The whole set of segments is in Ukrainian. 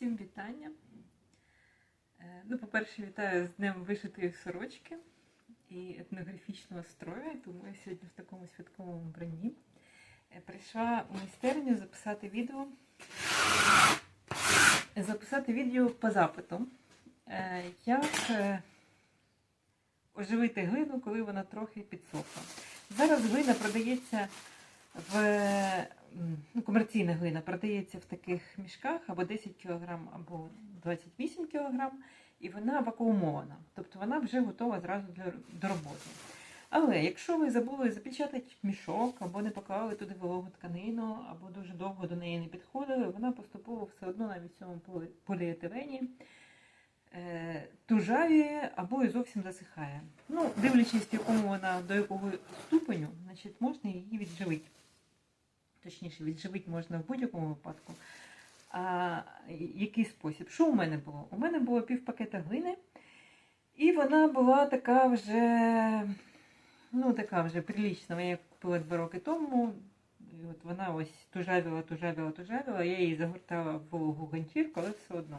Всім вітання. Е, Ну, по-перше, вітаю з Днем вишитої сорочки і етнографічного строю, тому я сьогодні в такому святковому вбранні. Е, Прийшла у майстерню записати відео. Записати відео по запиту. Е, Як е, оживити глину, коли вона трохи підсохла. Зараз глина продається в ну, комерційна глина продається в таких мішках або 10 кг, або 28 кг, і вона вакуумована, тобто вона вже готова зразу до роботи. Але якщо ви забули запечатати мішок, або не поклали туди вологу тканину, або дуже довго до неї не підходили, вона поступово все одно навіть в цьому поліетилені е, тужавіє або і зовсім засихає. Ну, дивлячись, якому вона до якого ступеню, значить, можна її відживити. Точніше, відживити можна в будь-якому випадку. А який спосіб? Що у мене було? У мене було пів пакета глини, і вона була така вже, ну, така вже прилічна. Я купила два роки тому. І от вона ось тужавіла, тужавіла, тужавіла. Я її загортала в вологу ганчірку, але все одно.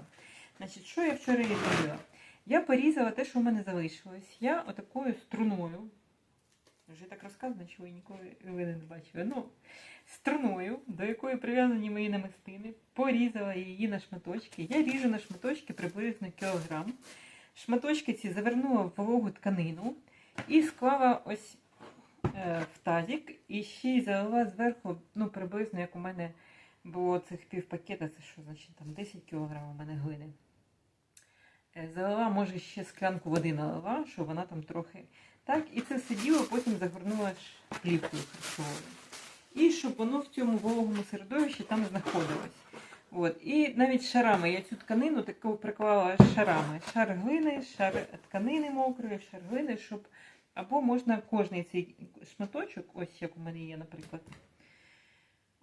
Значить, що я вчора її зробила? Я порізала те, що в мене залишилось. Я отакою струною, вже так розказано, що ви ніколи ви не бачили. Ну, струною, до якої прив'язані мої намистини, порізала її на шматочки. Я ріжу на шматочки приблизно кілограм. Шматочки ці завернула в вологу тканину і склала ось е, в тазик. І ще й залила зверху, ну, приблизно, як у мене було цих пів пакета, це що значить там 10 кг у мене глини. Е, Залила, може, ще склянку води налила, щоб вона там трохи. Так, і це сиділо, потім загорнула плівкою харчовою. І щоб воно в цьому вологому середовищі там знаходилось. От. І навіть шарами я цю тканину таку приклала шарами. Шар глини, шар тканини мокрої, шар глини, щоб або можна кожний цей шматочок, ось як у мене є, наприклад.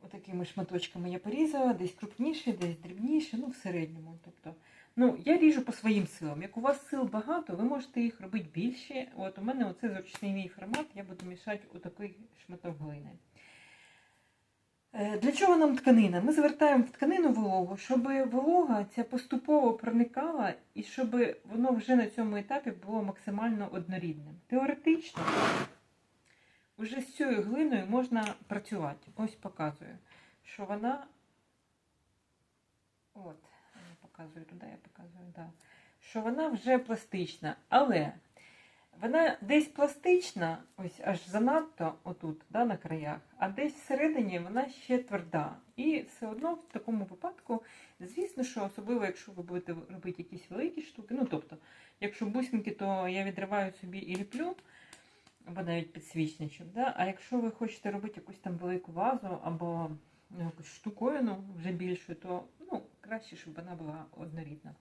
Отакими шматочками я порізала, десь крупніше, десь дрібніше, ну в середньому. Тобто, ну, я ріжу по своїм силам. Як у вас сил багато, ви можете їх робити більше. От у мене оце зручний мій формат, я буду мішати у такий шматок глини. Е, Для чого нам тканина? Ми звертаємо в тканину вологу, щоб волога ця поступово проникала і щоб воно вже на цьому етапі було максимально однорідним. Теоретично, вже з цією глиною можна працювати. Ось показую, що вона. От, я показую туди, я показую, да. Що вона вже пластична, але вона десь пластична, ось аж занадто отут, да, на краях, а десь всередині вона ще тверда. І все одно в такому випадку, звісно, що особливо, якщо ви будете робити якісь великі штуки, ну тобто, якщо бусинки, то я відриваю собі і ліплю, або навіть підсвічничок. Да? А якщо ви хочете робити якусь там велику вазу або ну, якусь штуковину вже більшу, то ну, краще, щоб вона була однорідна.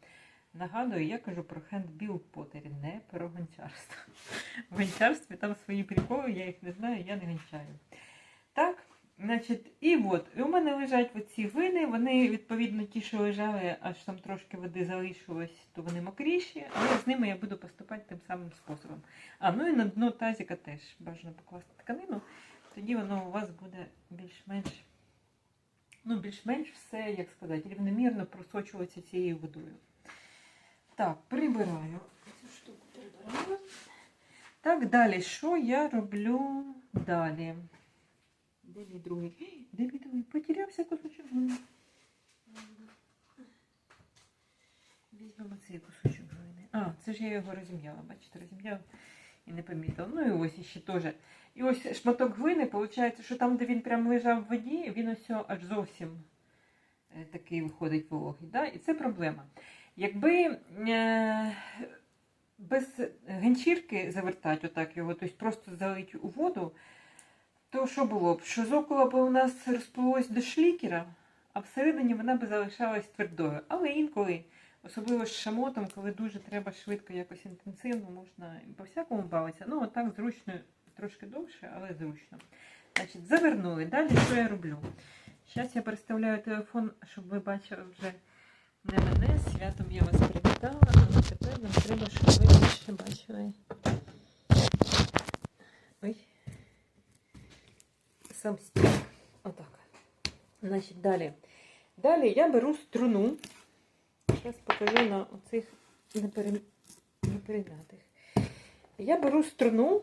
Нагадую, я кажу про хендбіл потері, не про гончарство. В гончарстві там свої приколи, я їх не знаю, я не гончаю. Так, значить, і от, і у мене лежать оці глини, вони, відповідно, ті, що лежали, аж там трошки води залишилось, то вони мокріші, але з ними я буду поступати тим самим способом. А, ну і на дно тазика теж бажано покласти тканину, тоді воно у вас буде більш-менш, ну, більш-менш все, як сказати, рівномірно просочуватися цією водою. Так, прибираю. Цю штуку прибираю. Так, далі. Що я роблю далі? Де мій другий? Де мій другий? Потерявся кусочок. Візьмемо цей кусочок глини. А, це ж я його розім'яла, бачите, розім'яла і не помітила. Ну і ось ще теж. І ось шматок глини, виходить, що там, де він прям лежав в воді, він ось аж зовсім е, такий виходить вологий. Да? І це проблема. Якби е, без ганчірки завертати отак його, тобто просто залити у воду, то що було б? Що зокола б у нас розплилось до шлікера, а всередині вона б залишалась твердою. Але інколи, особливо з шамотом, коли дуже треба швидко якось інтенсивно, можна по-всякому бавитися. Ну, отак зручно, трошки довше, але зручно. Значить, завернули. Далі що я роблю? Зараз я переставляю телефон, щоб ви бачили вже не мене, святом я вас привітала, але тепер нам треба, щоб ви більше бачили. Ой. Сам стіл. Отак. Значить, далі. Далі я беру струну Зараз покажу на оцих неперем'ятих. Я беру струну.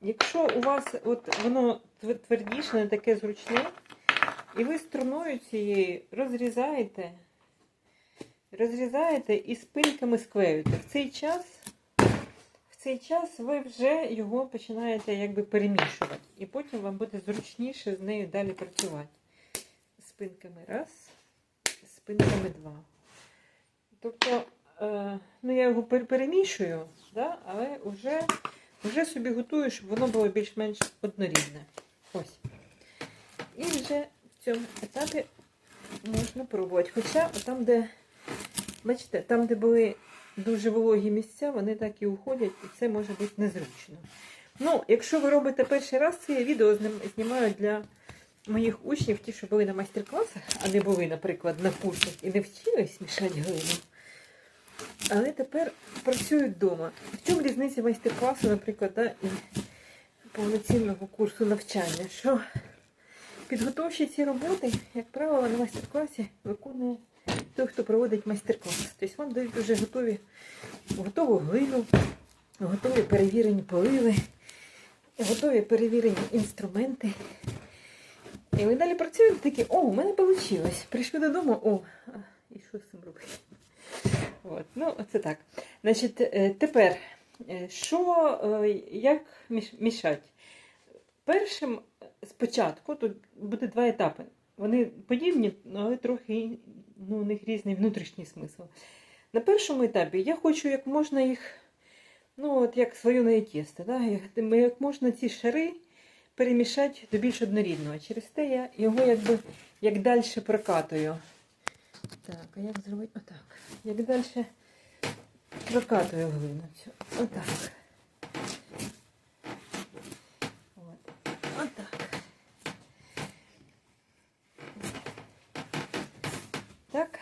Якщо у вас от воно твердіше, не таке зручне, і ви струною цією розрізаєте, розрізаєте і спинками склеюєте. В цей час, цей час ви вже його починаєте якби перемішувати. І потім вам буде зручніше з нею далі працювати. Спинками раз, спинками два. Тобто, е, ну я його перемішую, да, але вже, вже собі готую, щоб воно було більш-менш однорідне. Ось. І вже в цьому етапі можна пробувати. Хоча там, де, бачите, там, де були дуже вологі місця, вони так і уходять, і це може бути незручно. Ну, якщо ви робите перший раз, це я відео знімаю для моїх учнів, ті, що були на майстер-класах, а не були, наприклад, на курсах і не вчились мішати глину. Але тепер працюють вдома. В чому різниця майстер-класу, наприклад, да, і повноцінного курсу навчання? Що підготовчі ці роботи, як правило, на майстер-класі виконує той, хто проводить майстер-клас. Тобто вам дають вже готові, готову глину, готові перевірені поливи, готові перевірені інструменти. І ви далі працюєте такі, о, у мене вийшло. Прийшли додому, о, і що з цим робити? От, ну, це так. Значить, е, тепер, е, що, е, як міш- мішати? Першим спочатку тут буде два етапи. Вони подібні, але трохи ну, у них різний внутрішній смисл. На першому етапі я хочу як можна їх, ну, от як слоєне тісто, да? як, можна ці шари перемішати до більш однорідного. Через те я його якби як далі прокатую. Так, а як зробити? Отак. Як далі прокатую глину. Отак. От. Отак. Так.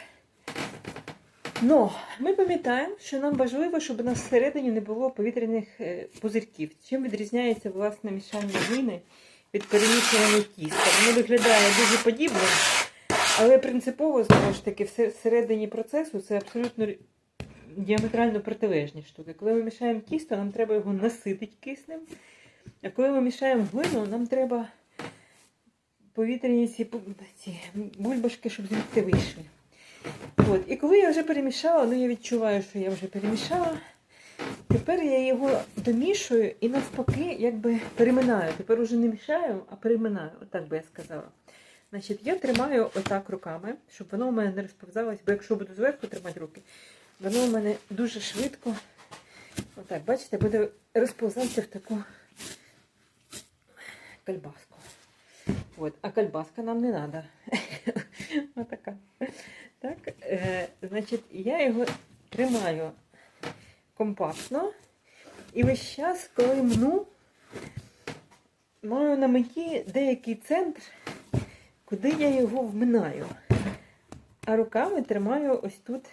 Ну, ми пам'ятаємо, що нам важливо, щоб у нас всередині не було повітряних е, пузирків. Чим відрізняється власне мішання глини від перемішування тіста? Воно виглядає дуже подібно, але принципово, знову ж таки, всередині процесу це абсолютно діаметрально протилежні штуки. Коли ми мішаємо тісто, нам треба його наситити киснем, а коли ми мішаємо глину, нам треба повітряні ці, ці бульбашки, щоб звідти вийшли. От. І коли я вже перемішала, ну я відчуваю, що я вже перемішала. Тепер я його домішую і навпаки якби переминаю. Тепер уже не мішаю, а переминаю. Отак би я сказала. Значить, я тримаю отак руками, щоб воно у мене не розповзалось, бо якщо буду зверху тримати руки, воно у мене дуже швидко, отак, бачите, буде розповзатися в таку кальбаску. От, а кальбаска нам не треба. Отака. Так, е, значить, я його тримаю компактно. І весь час, коли мну, маю на меті деякий центр, куди я його вминаю. А руками тримаю ось тут,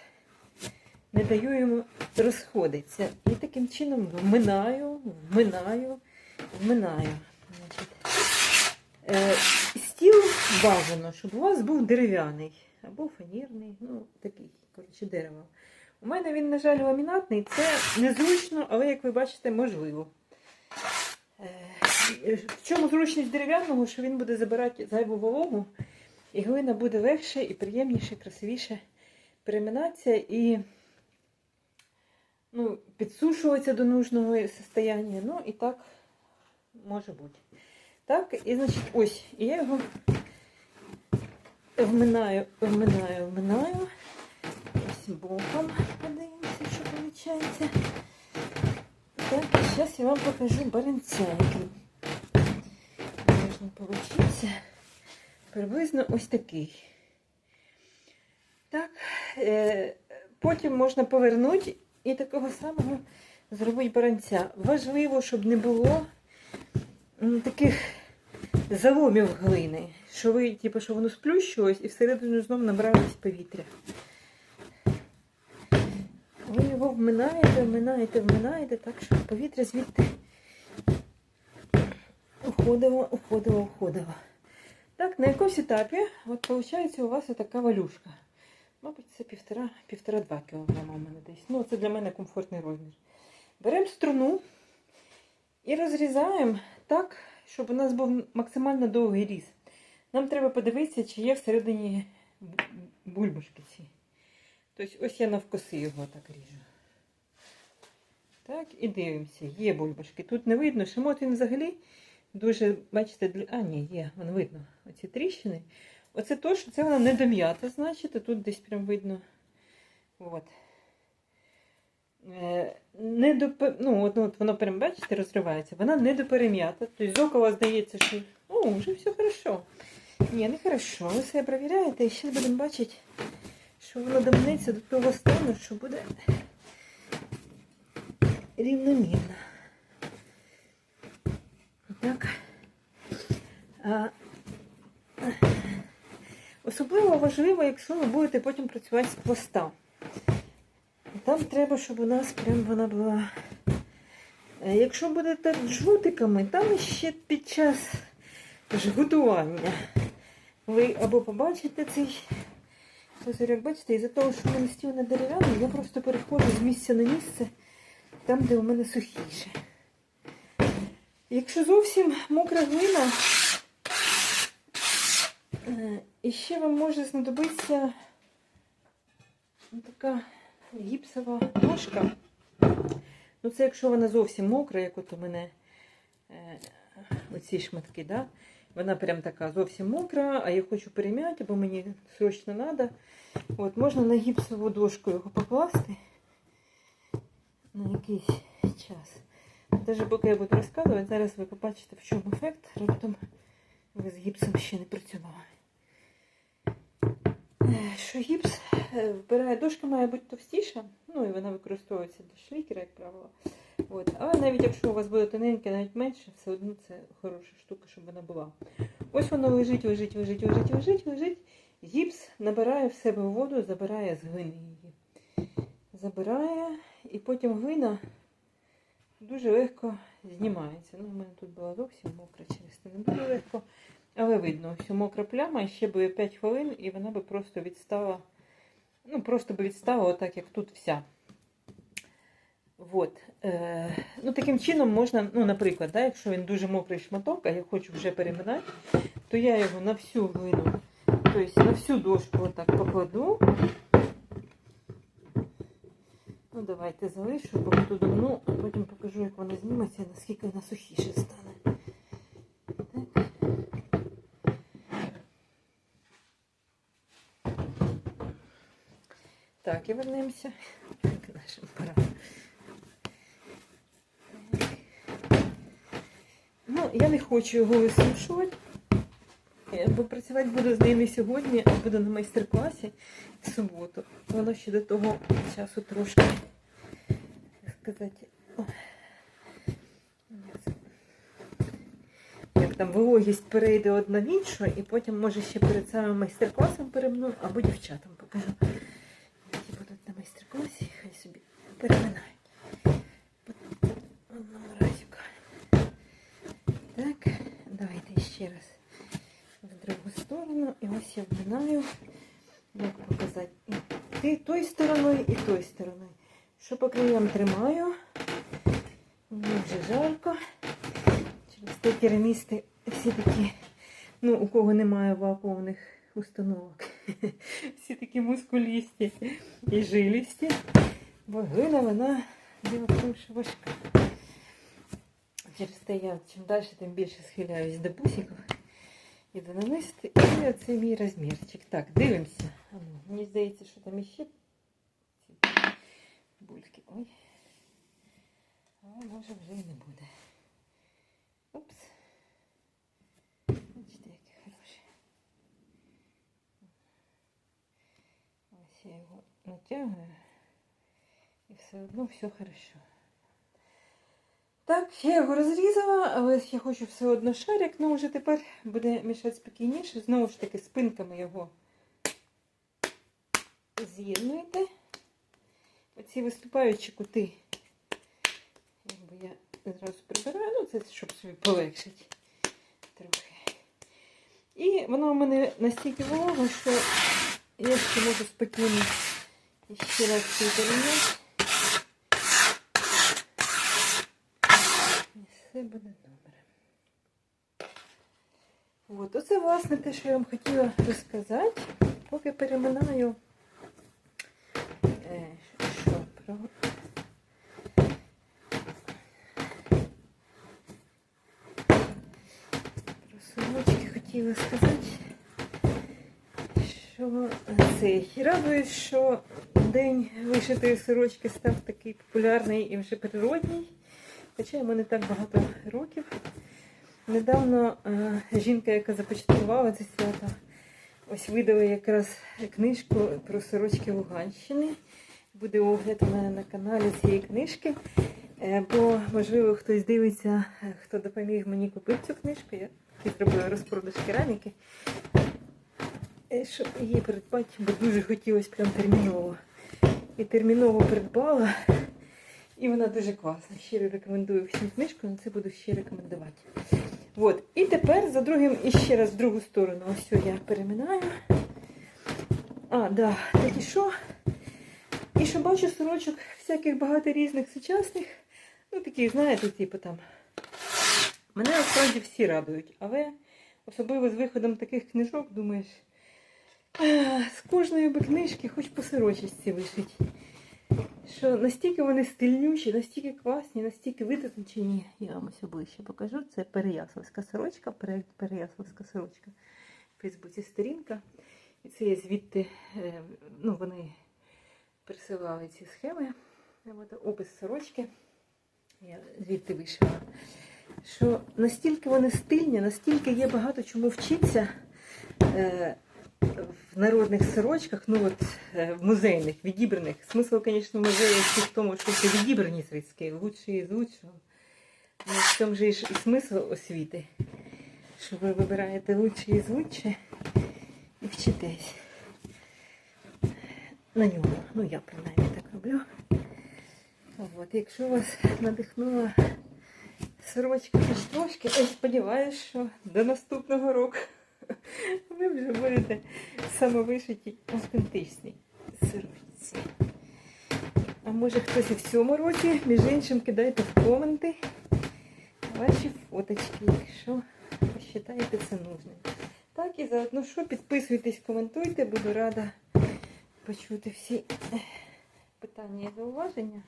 не даю йому розходитися. І таким чином вминаю, вминаю, вминаю. Значить, е, стіл бажано, щоб у вас був дерев'яний або фанірний, ну такий, коротше, дерево. У мене він, на жаль, ламінатний. Це незручно, але, як ви бачите, можливо. Е, В чому зручність дерев'яного, що він буде забирати зайву вологу, і глина буде легше і приємніше, красивіше переминатися і ну, підсушуватися до нужного состояння. Ну і так може бути. Так, і значить, ось, і я його вминаю, вминаю, вминаю. Ось боком подивимося, що виходить. Так, і зараз я вам покажу баранцяйки. можна получитися. Приблизно ось такий. Так, е, потім можна повернути і такого самого зробити баранця. Важливо, щоб не було таких заломів глини, що ви, типу, що воно сплющилось і всередину знову набралось повітря. Ви його вминаєте, вминаєте, вминаєте, так щоб повітря звідти уходило, уходило, уходило. Так, на якомусь етапі, от виходить, у вас така валюшка. Мабуть, це півтора, півтора-два кілограма у мене десь. Ну, це для мене комфортний розмір. Беремо струну і розрізаємо так, щоб у нас був максимально довгий різ. Нам треба подивитися, чи є всередині бу- бульбашки ці. Тобто ось я навкоси його так ріжу. Так, і дивимося, є бульбашки. Тут не видно, шамот він взагалі дуже, бачите, для... а ні, є, вон видно, оці тріщини. Оце то, що це вона не дом'ята, значить, тут десь прям видно. От. Е, Не до, ну, от, от воно прям, бачите, розривається. Вона не доперем'ята. Тобто з окова здається, що о, вже все хорошо. Ні, не хорошо. Ви все перевіряєте і ще будемо бачити, що воно домнеться до того стану, що буде рівномірно. Так. А, особливо важливо, якщо ви будете потім працювати з хвоста. Там треба, щоб у нас прям вона була. Е, Якщо будете жгутиками, там ще під час жгутування ви або побачите цей козирьок, бачите, із-за того, що мене стіл не дерев'яний, я просто переходжу з місця на місце там, де у мене сухіше. Якщо зовсім мокра глина, е, ще вам може знадобитися така гіпсова ножка. Ну, це якщо вона зовсім мокра, як от у мене е, оці шматки, да? вона прям така зовсім мокра, а я хочу перем'яти, бо мені срочно треба. От, можна на гіпсову дошку його покласти на якийсь час. Даже поки я буду розказувати, зараз ви побачите, в чому ефект. Раптом ви з гіпсом ще не працювали. Е, Що гіпс е, вбирає, дошка має бути товстіша, ну і вона використовується для шлікера, як правило. От. Але навіть якщо у вас буде тоненьке, навіть менше, все одно це хороша штука, щоб вона була. Ось воно лежить, лежить, лежить, лежить, лежить, лежить. Гіпс набирає в себе воду, забирає з глини її. Забирає, і потім глина дуже легко знімається. Ну, у мене тут була зовсім мокра через це не дуже легко. Але видно, що мокра пляма, ще би 5 хвилин, і вона би просто відстала. Ну, просто би відстала, отак, як тут вся. Вот. Е, ну, таким чином можна, ну, наприклад, да, якщо він дуже мокрий шматок, а я хочу вже переминати, то я його на всю глину, тобто на всю дошку отак покладу. Ну, давайте залишу, поки тут давно, а потім покажу, як вона зніметься, наскільки вона сухіше стане. Так. Так, і вернемося к нашим парам. Ну, я не хочу його висушувати, е, бо працювати буду з ними сьогодні, а буду на майстер-класі в суботу. Воно ще до того часу трошки, як як там вологість перейде одна в іншу, і потім, може, ще перед самим майстер-класом перемну, або дівчатам покажу. Які будуть на майстер-класі, хай собі переминають. В одному разіку. Так, давайте ще раз в другу сторону. І ось я вминаю, як показати, і тою стороною, і тою стороною. Що по краям тримаю. Мені вже жарко. Через те керамісти всі такі, ну, у кого немає вакуумних установок. Всі такі мускулісті і жилісті. Бо глина, вона діло важка. Через те я чим далі, тим більше схиляюсь до бусиків і до нанести. І оце мій розмірчик. Так, дивимося. Ну, Мені здається, що там іще бульки. Ой. А може вже і не буде. Упс. Бачите, які хороші. Ось я його натягую. І все одно все хорошо. Так, я його розрізала, але я хочу все одно шарик, ну вже тепер буде мішати спокійніше. Знову ж таки, спинками його з'єднуєте. Оці виступаючі кути. Якби я зразу прибираю, ну це щоб собі полегшити трохи. І воно у мене настільки волого, що я ще можу спокійно ще раз порівняти. І все буде добре. От, оце власне те, що я вам хотіла розказати, поки переминаю. Е, що про. Про сорочки хотіла сказати, що цей радуюсь, що день вишитої сорочки став такий популярний і вже природній. Хоча йому не так багато років. Недавно е, жінка, яка започаткувала це свято, ось видала якраз книжку про сорочки Луганщини. Буде огляд у мене на каналі цієї книжки. Е, бо, можливо, хтось дивиться, е, хто допоміг мені купити цю книжку. Я зробила розпродаж кераміки, щоб її придбати, бо дуже хотілося прям терміново. І терміново придбала. І вона дуже класна. Щиро рекомендую всім книжку, але це буду ще рекомендувати. От. І тепер за другим, і ще раз в другу сторону. Ось я переминаю. А, да, так і що? І що бачу сорочок всяких багато різних сучасних. Ну, такі, знаєте, типу там. Мене насправді всі радують, але особливо з виходом таких книжок, думаєш, «Ех, з кожної би книжки хоч по сорочці вишить. Що настільки вони стильнючі, настільки класні, настільки витончені. Я вам ось ближче покажу. Це переяславська сорочка, пере- переяславська сорочка. В Фейсбуці сторінка. І це є звідти, е, ну, вони присилали ці схеми. От, опис сорочки. Я звідти вийшла. Що настільки вони стильні, настільки є багато чому вчитися е, в народних сорочках, ну от е, в музейних, відібраних. Смисл, звісно, музею ще в тому, що це відібрані зразки, лучші із лучшого. Ну, в цьому же і смисл освіти, що ви вибираєте лучші із лучше і вчитесь на ньому. Ну, я принаймні так роблю. От, якщо вас надихнула сорочка хоч трошки, я сподіваюся, що до наступного року вже самовишиті автентичній сорочці. А може хтось і в цьому році, між іншим, кидайте в коменти ваші фоточки, якщо вважаєте це нужним. Так і заодно що, підписуйтесь, коментуйте, буду рада почути всі питання і зауваження.